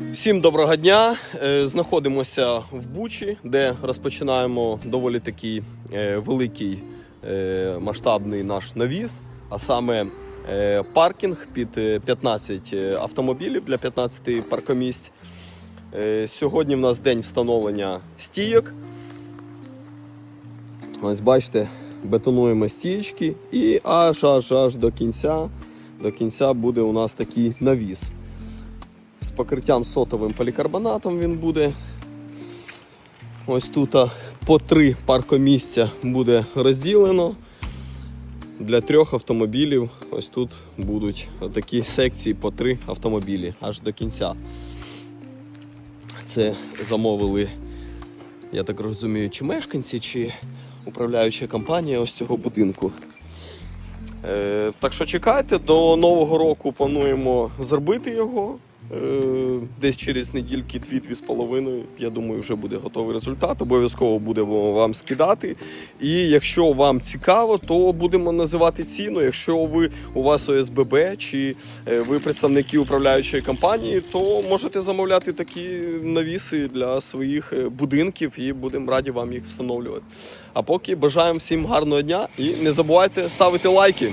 Всім доброго дня. Е, Знаходимося в Бучі, де розпочинаємо доволі такий е, великий е, масштабний наш навіс, а саме паркінг під е, 15 автомобілів для 15 паркомісць. Сьогодні в нас день встановлення стійок. Ось бачите, бетонуємо стієчки і аж аж аж до кінця, до кінця буде у нас такий навіс. З покриттям сотовим полікарбонатом він буде. Ось тут по три паркомісця буде розділено. Для трьох автомобілів ось тут будуть такі секції по три автомобілі аж до кінця. Це замовили, я так розумію, чи мешканці, чи управляюча компанія ось цього будинку. Е, так що чекайте, до Нового року плануємо зробити його. Е, десь через недільки дві-дві з половиною. Я думаю, вже буде готовий результат. Обов'язково будемо вам скидати. І якщо вам цікаво, то будемо називати ціну. Якщо ви у вас ОСББ чи е, ви представники управляючої компанії, то можете замовляти такі навіси для своїх е, будинків і будемо раді вам їх встановлювати. А поки бажаємо всім гарного дня і не забувайте ставити лайки.